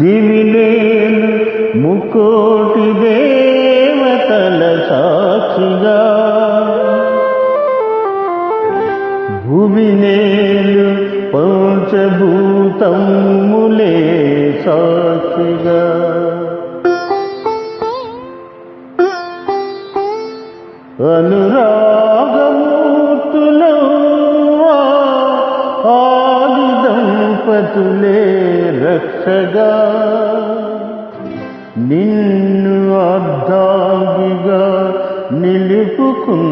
దివిలేలు ముకోటి దేవతల సాక్షిగా. భూమినేలు పంచభూతములే సాక్షిగా. అనురాగమూర్తులో గణపతులే రక్షగా. నిన్ను అర్ధాగిగా నిలుపుకున్నాను.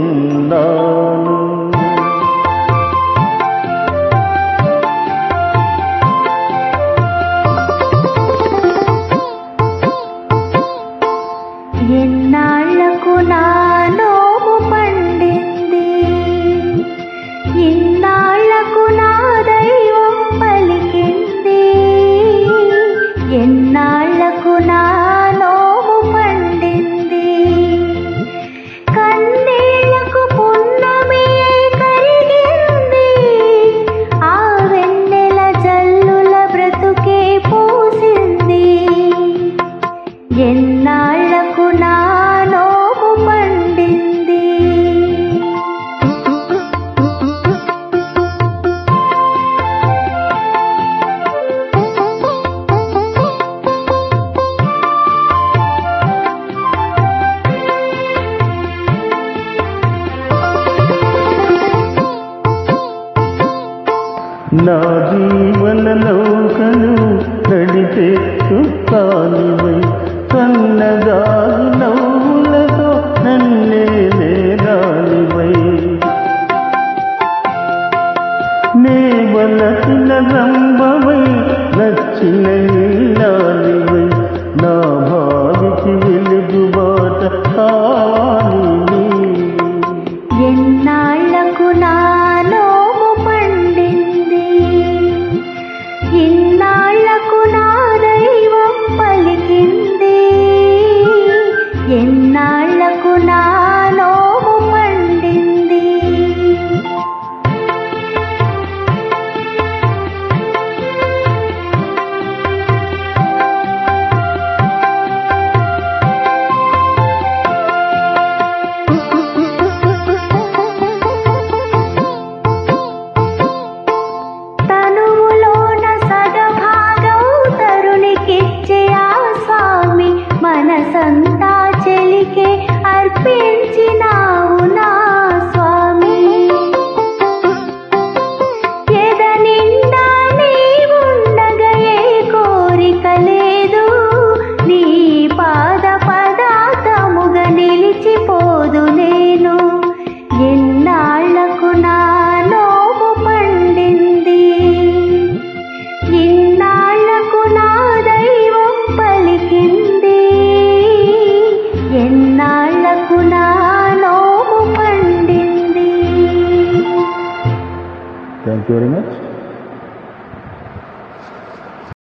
ఎన్నాళ్ళకు నా నోము పండింది? ఇన్నాళ్ళకు నా ఎన్నాళ్ళకు నా నోము పండింది? నా జీవన లోకలు నడితే చుట్టాలివై. సన్నగా ఇన్నాళ్ళకు నా görmek